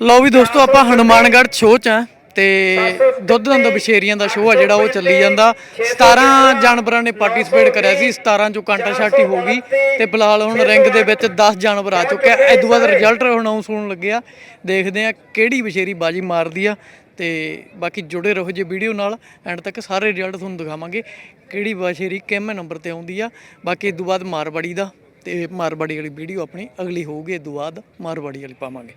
ਲਓ ਵੀ ਦੋਸਤੋ, ਆਪਾਂ ਹਨੂਮਾਨਗੜ੍ਹ ਸ਼ੋਅ 'ਚ ਆ ਤੇ ਦੁੱਧ ਦੰਦ ਬਸ਼ੇਰੀਆਂ ਦਾ ਸ਼ੋਅ ਆ ਜਿਹੜਾ ਉਹ ਚੱਲੀ ਜਾਂਦਾ। 17 ਜਾਨਵਰਾਂ ਨੇ ਪਾਰਟਿਸਿਪੇਟ ਕਰਿਆ ਸੀ 17 ਚੋਂ ਕਾਂਟਾ ਸ਼ਾਟੀ ਹੋ ਗਈ ਤੇ ਫਿਲਹਾਲ ਹੁਣ ਰਿੰਗ ਦੇ ਵਿੱਚ 10 ਜਾਨਵਰ ਆ ਚੁੱਕਿਆ ਆ। ਇਸ ਤੋਂ ਬਾਅਦ ਰਿਜ਼ਲਟ ਅਨਾਉਂਸ ਹੋਣ ਲੱਗਿਆ ਦੇਖਦੇ ਆ ਕਿਹੜੀ ਬਸ਼ੇਰੀ ਬਾਜੀ ਮਾਰਦੀ ਆ ਤੇ ਬਾਕੀ ਜੁੜੇ ਰਹੋ ਜੇ ਵੀਡੀਓ ਨਾਲ, ਐਂਡ ਤੱਕ ਸਾਰੇ ਰਿਜ਼ਲਟ ਤੁਹਾਨੂੰ ਦਿਖਾਵਾਂਗੇ ਕਿਹੜੀ ਬਸ਼ੇਰੀ ਕਿੰਨੇ ਨੰਬਰ ਤੇ ਆਉਂਦੀ ਆ। ਬਾਕੀ ਇਸ ਤੋਂ ਬਾਅਦ ਮਾਰਵਾੜੀ ਦਾ ਤੇ ਮਾਰਵਾੜੀ ਵਾਲੀ ਵੀਡੀਓ ਆਪਣੀ ਅਗਲੀ ਹੋਊਗੀ ਇਸ ਤੋਂ ਬਾਅਦ ਮਾਰਵਾੜੀ ਵਾਲੀ ਪਾਵਾਂਗੇ।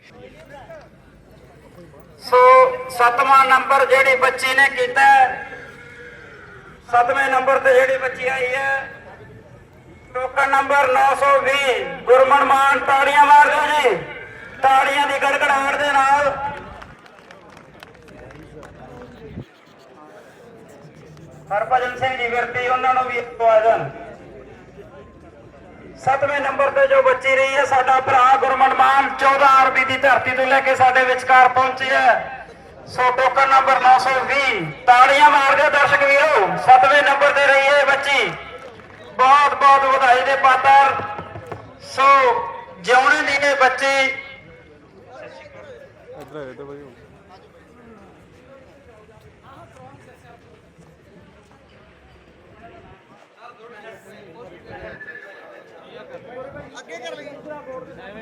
ਸੋ ਸਤਵਾਂ ਨੰਬਰ ਜਿਹੜੀ ਬੱਚੀ ਨੇ ਕੀਤਾ ਸਤਵੇਂ ਨੰਬਰ ਤੇ ਜਿਹੜੀ ਬੱਚੀ ਆਈ ਹੈ, ਟੋਕਨ ਨੰਬਰ 920 ਗੁਰਮਨ ਮਾਨ, ਤਾੜੀਆਂ ਮਾਰ ਦਿਓ ਜੀ। ਤਾੜੀਆਂ ਦੀ ਗੜਗੜਾਹਟ ਦੇ ਨਾਲ। ਹਰਭਜਨ ਸਿੰਘ ਜੀ ਵਿਰਤੀ, ਉਹਨਾਂ ਨੂੰ ਵੀ ਆਵਾਜ਼ਨ ਸਤਵੇਂ ਨੰਬਰ ਤੇ ਜੋ ਬੱਚੀ ਰਹੀ ਹੈ, ਸਾਡਾ ਭਰਾ ਗੁਰਮਨ 14 ਅਰਬੀ ਦੀ ਧਰਤੀ ਤੋਂ ਲੈ ਕੇ ਸਾਡੇ ਵਿਚਕਾਰ ਪਹੁੰਚੀ ਹੈ। ਸੋ ਟੋਕਨ ਨੰਬਰ 920 ਤਾੜੀਆਂ ਮਾਰ ਦਿਓ ਦਰਸ਼ਕ ਵੀਰੋ, ਸਤਵੇਂ ਨੰਬਰ ਤੇ ਰਹੀ ਹੈ ਬੱਚੀ। ਬਹੁਤ ਬਹੁਤ ਵਧਾਈ ਦੇ ਪਾਤਰ। ਸੋ ਜਿਉਣੇ ਦੀ ਇਹ ਬੱਚੀ।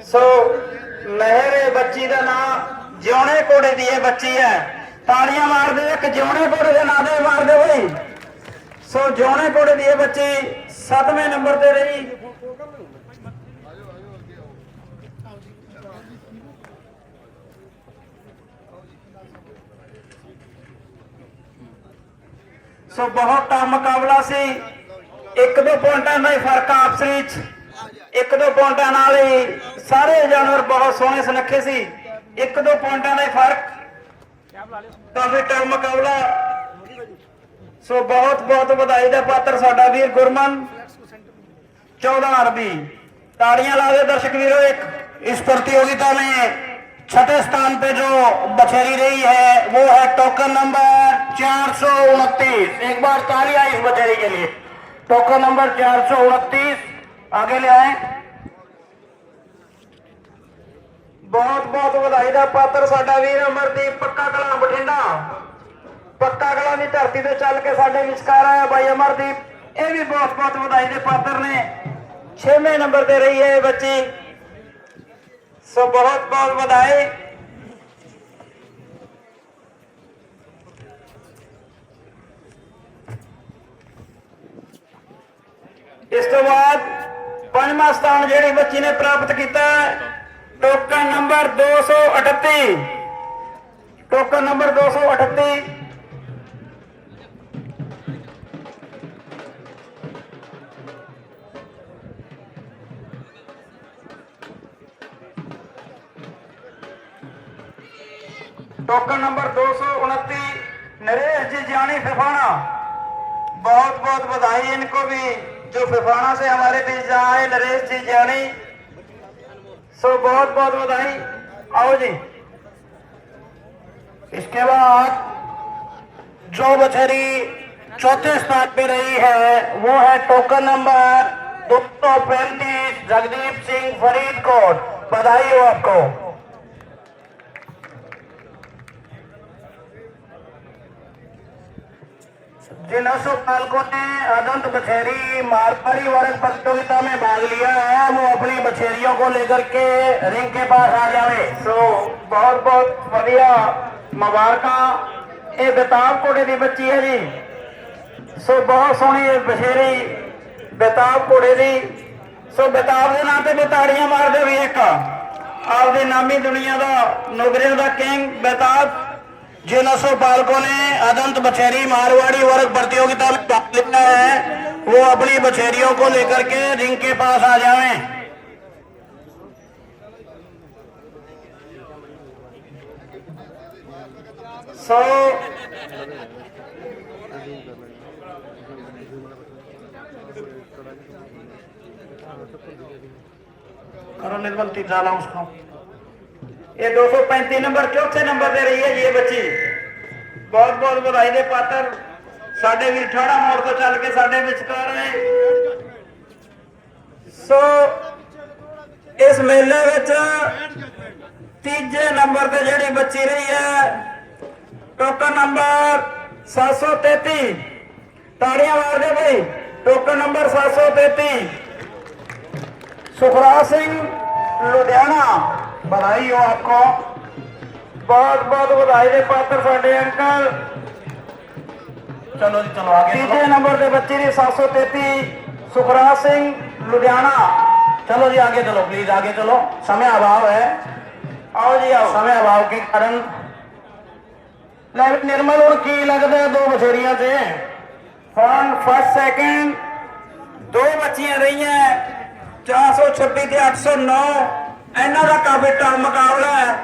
ਸੋ ਮਹਿਰੇ ਬੱਚੀ ਦਾ ਨਾਂ, ਜਿਉਣੇ ਕੋੜੇ ਦੀ ਇਹ ਬੱਚੀ ਹੈ। ਤਾੜੀਆਂ ਮਾਰਦੇ ਇੱਕ, ਜਿਉਣੇ ਕੋੜੇ ਦੇ ਨਾਂ ਦੇ ਮਾਰਦੇ ਬਈ ਸੋ ਜਿਉਣੇ ਕੋੜੇ ਦੀ ਇਹ ਬੱਚੀ 7ਵੇਂ ਨੰਬਰ ਤੇ ਰਹੀ। ਸੋ ਬਹੁਤ ਟਫ ਮੁਕਾਬਲਾ ਸੀ। ਇੱਕ ਦੋ ਪੁਆਇੰਟਾਂ ਦਾ ਹੀ ਫ਼ਰਕ ਆਪਸ ਵਿੱਚ। ਇੱਕ ਦੋ ਪੁਆਇੰਟਾਂ ਨਾਲ ਹੀ ਸਾਰੇ ਜਾਨਵਰ ਬਹੁਤ ਸੋਹਣੇ ਸੁਨੱਖੇ ਸੀ ਇੱਕ ਦੋ ਪੁਆਇੰਟਾਂ ਦਾ ਹੀ ਫਰਕ ਕਾਫੀ ਟਫ ਮੁਕਾਬਲਾ ਸੋ ਬਹੁਤ ਬਹੁਤ ਵਧਾਈ ਦਾ ਪਾਤਰ ਸਾਡਾ ਵੀਰ ਗੁਰਮਨ 14 अरबी तालियां ला दे दर्शक वीरों एक इस प्रतियोगिता में छठे स्थान पे जो बछेरी रही है वो है टोकन नंबर चार सौ उनतीस एक बार तालियां इस बछेरी के लिए टोकन नंबर चार सौ उनतीस आगे ले आए ਬਹੁਤ ਬਹੁਤ ਵਧਾਈ ਦਾ ਪਾਤਰ ਸਾਡਾ ਵੀਰ ਅਮਰਦੀਪ ਪੱਕਾ ਕਲਾਂ ਬਠਿੰਡਾ ਪੱਕਾ ਕਲਾਂ ਦੀ ਧਰਤੀ ਤੇ ਚੱਲ ਕੇ ਸਾਡੇ ਵਿਚਕਾਰ ਆਇਆ ਬਾਈ ਅਮਰਦੀਪ ਇਹ ਵੀ ਬਹੁਤ ਬਹੁਤ ਵਧਾਈ ਦੇ ਪਾਤਰ ਨੇ 6ਵੇਂ ਨੰਬਰ ਤੇ ਰਹੀ ਹੈ ਇਹ ਬੱਚੀ ਸੋ ਬਹੁਤ ਬਹੁਤ ਵਧਾਈ ਇਸ ਤੋਂ ਬਾਅਦ ਪੰਜਵਾਂ ਸਥਾਨ ਜਿਹੜੀ ਬੱਚੀ ਨੇ ਪ੍ਰਾਪਤ ਕੀਤਾ token number 238 token number 238 token number 229 Naresh ji, ਜਾਨੀ ਫਿਫਾਣਾ। ਬਹੁਤ ਬਹੁਤ ਵਧਾਈ ਇਨਕੋ ਵੀ। जो फिफाना से हमारे बीच आए नरेश जी जानी सो बहुत बहुत बधाई। आओ जी। इसके बाद जो बछेरी चौथे स्थान पे रही है, वो है टोकन नंबर दो सौ पैंतीस, जगदीप सिंह फरीदकोट। बधाई हो आपको। जिन अशोक पालकों ने अदंत बछेरी मारवाड़ी वर्ग प्रतियोगिता में भाग लिया है वो अपनी बछेरियों को लेकर के रिंग के पास आ जावे सो बहुत बहुत बढ़िया मुबारका ਇਹ ਬੇਤਾਬ ਕੋੜੇ ਦੀ ਬੱਚੀ ਹੈ ਜੀ ਸੋ ਬਹੁਤ ਸੋਹਣੀ ਇਹ ਬਛੇਰੀ ਬੇਤਾਬ ਕੋੜੇ ਦੀ ਸੋ ਬੇਤਾਬ ਦੇ ਨਾਂ ਤੇ ਵੀ ਤਾੜੀਆਂ ਮਾਰਦੇ ਵੀ ਇੱਕ ਆਪਦੇ ਨਾਮੀ ਦੁਨੀਆ ਦਾ ਨੌਕਰੀਆਂ ਦਾ ਕਿੰਗ ਬੇਤਾਬ जिन असो पालकों ने अदंत बछेरी मारवाड़ी वर्ग प्रतियोगिता में भाग लिया है, वो अपनी बछेरियों को लेकर के रिंग के पास आ जाएँ। सो, करो निर्मल तीजा ला उसको ਇਹ 235 ਨੰਬਰ, ਚੌਥੇ ਨੰਬਰ ਤੇ ਰਹੀ ਹੈ ਜੀ ਇਹ ਬੱਚੀ। ਬਹੁਤ ਬਹੁਤ ਵਧਾਈ ਦੇ ਪਾਤਰ। ਸਾਡੇ ਵੀ ਠਾੜਾ ਮੋੜ ਤੋਂ ਚੱਲ ਕੇ ਸਾਡੇ ਵਿਚਕਾਰ ਆਏ। ਸੋ, ਇਸ ਮੇਲੇ ਵਿੱਚ ਤੀਜੇ ਨੰਬਰ ਤੇ ਜਿਹੜੀ ਬੱਚੀ ਰਹੀ ਹੈ, ਟੋਕਨ ਨੰਬਰ 733 ਤਾੜੀਆਂ ਮਾਰਦੇ ਬਈ, ਟੋਕਨ ਨੰਬਰ 733 ਸੁਖਰਾਜ ਸਿੰਘ, ਲੁਧਿਆਣਾ। बधाई हो आपको बहुत बहुत बधाई दे पात्र साढ़े अंकल चलो जी चलो आगे तीजे नंबर के बच्चे ने सात सौ तैतीस सुखराज सिंह लुधियाना चलो जी आगे चलो प्लीज आगे चलो समय अभाव है आओ जी आओ समय अभाव के कारण निर्मल और की लगता है दो बछेरिया से फर्स्ट सेकंड दो बच्चियां रही हैं चार सौ छब्बीस आठ सौ नौ ਇਹਨਾਂ ਦਾ ਕਾਫੀ ਟਫ ਮੁਕਾਬਲਾ ਹੈ।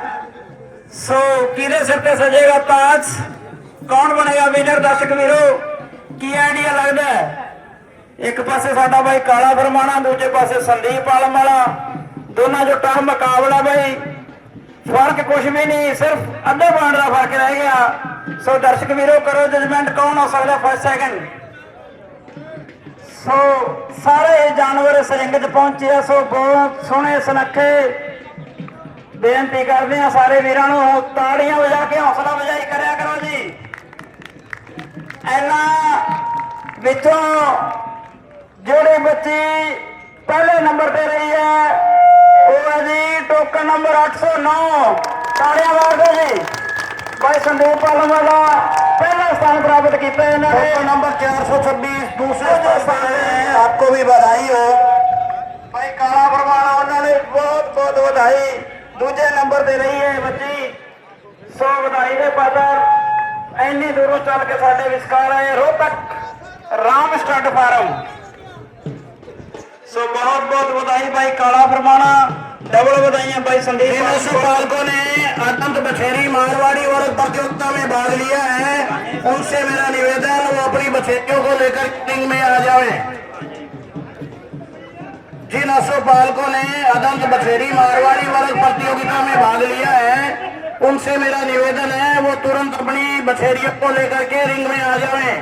ਸੋ ਕਿਹਦੇ ਸਿਰ ਤੇ ਸਜੇਗਾ ਤਾਜ ਕੌਣ ਬਣੇਗਾ ਵਿਨਰ ਦਰਸ਼ਕ ਵੀਰੋ, ਕੀ ਆਈਡੀਆ ਲੱਗਦਾ ਇੱਕ ਪਾਸੇ ਸਾਡਾ ਬਾਈ ਕਾਲਾ ਫਰਮਾਣਾ ਦੂਜੇ ਪਾਸੇ ਸੰਦੀਪ ਆਲਮ ਵਾਲਾ ਦੋਨਾਂ ਜੋ ਟਫ ਮੁਕਾਬਲਾ ਬਾਈ। ਫ਼ਰਕ ਕੁਝ ਵੀ ਨਹੀਂ, ਸਿਰਫ ਅੱਧੇ ਪੁਆਇੰਟ ਦਾ ਫ਼ਰਕ ਰਹਿ ਗਿਆ। ਸੋ ਦਰਸ਼ਕ ਵੀਰੋ, ਕਰੋ ਜਜਮੈਂਟ ਕੌਣ ਹੋ ਸਕਦਾ ਫਸਟ ਸੈਕਿੰਡ ਸੋ ਸਾਰੇ ਜਾਨਵਰ ਇਸ ਰਿੰਗ 'ਚ ਪਹੁੰਚੇ ਆ, ਸੋ ਬਹੁਤ ਸੋਹਣੇ ਸੁਨੱਖੇ। ਬੇਨਤੀ ਕਰਦੇ ਆ ਸਾਰੇ ਵੀਰਾਂ ਨੂੰ, ਤਾੜੀਆਂ ਵਜਾ ਕੇ ਹੌਸਲਾ ਵਜਾਈ ਕਰਿਆ ਕਰੋ ਜੀ। ਇਹਨਾਂ ਵਿੱਚੋਂ ਜਿਹੜੇ ਬੱਚੀ ਪਹਿਲੇ ਨੰਬਰ ਤੇ ਰਹੀ ਹੈ, ਉਹ ਹੈ ਜੀ ਟੋਕਨ ਨੰਬਰ 809 ਤਾੜੀਆਂ ਮਾਰ ਦਿਓ ਜੀ। ਭਾਈ ਸੰਦੀਪ ਪਾਲਮ ਵਾਲਾ ਪਹਿਲਾ ਸਥਾਨ ਪ੍ਰਾਪਤ ਕੀਤਾ ਇਹਨਾਂ ਨੇ। ਨੰਬਰ 426 दूसरे संस्थान में आपको भी बधाई हो भाई काला परमाणा उन्होंने बहुत बहुत बधाई दूजे नंबर ਤੇ ਰਹੀ ਹੈ ਬੱਚੀ ਸੋ ਵਧਾਈ ਦੇ ਪਾਤਰ ਐਨੀ ਦੂਰੋਂ ਚੱਲ ਕੇ ਸਾਡੇ ਵਿਸਕਾਰ ਆਏ ਰੋਹਤਕ ਰਾਮ ਸਟੱਡ ਫਾਰਮ ਸੋ ਬਹੁਤ ਬਹੁਤ ਵਧਾਈ ਭਾਈ ਕਾਲਾ ਫਰਮਾਣਾ डबल बधाइयां भाई संदीप पालको ने अनंत बठेरी मारवाड़ी और प्रतियोगिता में भाग लिया है उनसे मेरा निवेदन साथियों को लेकर रिंग में आ जाए जिन असो बालकों ने अदंत बसेरी मारवाड़ी वर्ग प्रतियोगिता में भाग लिया है, उनसे मेरा निवेदन है, वो तुरंत अपनी बछेरियों को लेकर के रिंग में आ जाए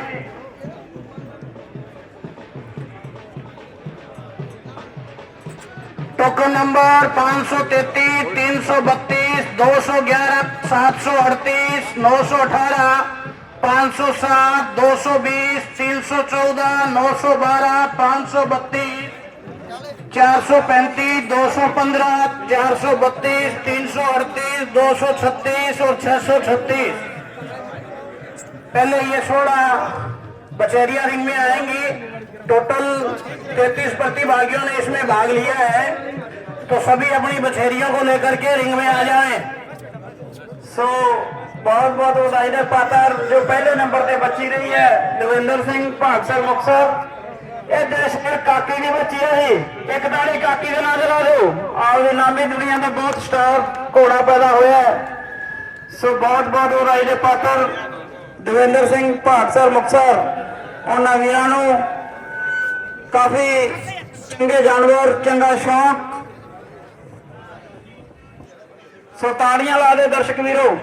टोकन नंबर पाँच सौ तैतीस, तीन सौ बत्तीस, दो सौ ग्यारह, सात सौ अड़तीस, नौ सौ अठारह पाँच सौ सात दो सौ बीस तीन सौ चौदह नौ सौ बारह सौ बत्तीस चार सौ पैंतीस दो सौ पंद्रह चार सौ बत्तीस तीन सौ अड़तीस दो सौ छत्तीस और छह सौ छत्तीस। पहले ये सोलह बचेरिया रिंग में आएँगी। टोटल तैतीस प्रतिभागियों ने इसमें भाग लिया है। तो सभी अपनी बचेरियों को लेकर के रिंग में आ जाएँ। सो so, ਬਹੁਤ ਬਹੁਤ ਵਧਾਈ ਦੇ ਪਾਤਰ ਜੋ ਪਹਿਲੇ ਨੰਬਰ ਤੇ ਬੱਚੀ ਰਹੀ ਹੈ ਨਵਿੰਦਰ ਸਿੰਘ ਭਾਗਸਰ ਮੁਕਸਰ ਇਹ ਦੇਸ਼ ਦੇਸ਼ਰ ਕਾਕੀ ਦੀ ਬੱਚੀ ਹੈ ਜੀ ਇੱਕ ਦਾੜੀ ਕਾਕੀ ਦੇ ਨਾਂ ਜਲਾ ਦਿਓ। ਆਪਦੇ ਨਾਮੀ ਦੁਨੀਆ ਦਾ ਬਹੁਤ ਸਟਾਰ ਘੋੜਾ ਪੈਦਾ ਹੋਇਆ ਸੋ ਬਹੁਤ ਬਹੁਤ ਵਧਾਈ ਦੇ ਪਾਤਰ ਦਵਿੰਦਰ ਸਿੰਘ ਭਾਗਸਰ ਮੁਕਸਰ ਉਹਨਾਂ ਵੀਰਾਂ ਨੂੰ ਕਾਫੀ ਚੰਗੇ ਜਾਨਵਰ, ਚੰਗਾ ਸ਼ੌਂਕ। ਸੋ ਤਾੜੀਆਂ ਲਾ ਦੇ ਦਰਸ਼ਕ ਵੀਰੋ।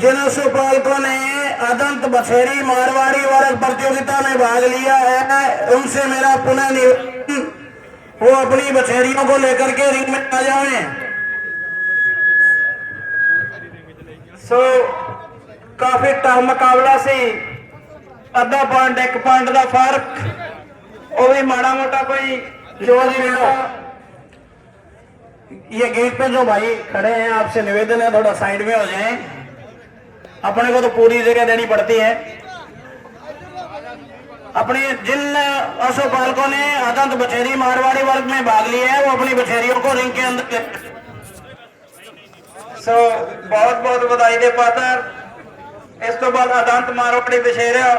जिन सुपालकों ने अदंत बसेरी मारवाड़ी वर्ग प्रतियोगिता में भाग लिया है, उनसे मेरा पुनः निवेदन, वो अपनी बसेरियों को लेकर के रिंग में आ जाए। सो काफ़ी टफ मुकाबला से। अद्धा पॉइंट, एक पॉइंट का फ़र्क। वो भी माड़ा मोटा कोई जो ये गेट पे जो भाई खड़े हैं, आपसे निवेदन है, थोड़ा साइड में हो जाएँ। अपने को तो पूरी जगह देनी पड़ती है अपने जिन अशोपालकों ने अदंत बछेरी मारवाड़ी वर्ग में भाग लिया है वो अपनी बछेरियों को रिंग के अंदर ਸੋ ਬਹੁਤ ਬਹੁਤ ਵਧਾਈ ਦੇ ਪਾਤਰ ਇਸ ਤੋਂ ਬਾਅਦ ਅਦੰਤ ਮਾਰਵਾੜੀ ਬਸ਼ੇਰਿਆ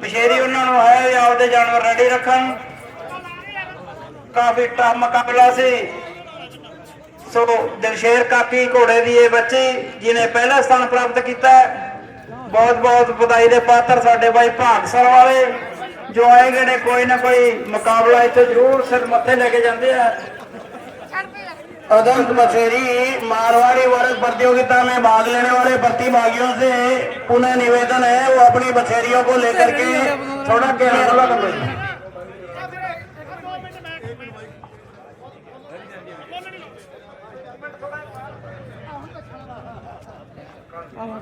ਬਸ਼ੇਰੀ ਉਹਨਾਂ ਨੂੰ ਹੈ ਵੀ ਆਪਦੇ ਜਾਨਵਰ ਰੈਡੀ ਰੱਖਣ ਕਾਫੀ ਟਫ ਮੁਕਾਬਲਾ ਸੀ ਸੋ ਦਿਲਸ਼ੇਰ ਕਾਕੀ ਘੋੜੇ ਦੀ ਇਹ ਬੱਚੀ ਜਿਹਨੇ ਪਹਿਲਾ ਸਥਾਨ ਪ੍ਰਾਪਤ ਕੀਤਾ ਹੈ। ਬਹੁਤ ਬਹੁਤ ਵਧਾਈ ਦੇ ਪਾਤਰ ਸਾਡੇ ਬਾਈ ਭਾਗਸਰ ਵਾਲੇ ਜੋ ਆਏਗੇ ਨੇ ਕੋਈ ਨਾ ਕੋਈ ਮੁਕਾਬਲਾ ਇੱਥੇ ਜ਼ਰੂਰ ਸਿਰ ਮੱਥੇ ਲੈ ਕੇ ਜਾਂਦੇ ਆ अदंत बसेरी मारवाड़ी वर्ग प्रतियोगिता में भाग लेने वाले प्रतिभागियों से पुनः निवेदन है वो अपनी बछेरियों को लेकर के थोड़ा के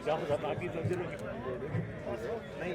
ਇਜਾਜ਼ਤ ਆ ਕਿ ਨਹੀਂ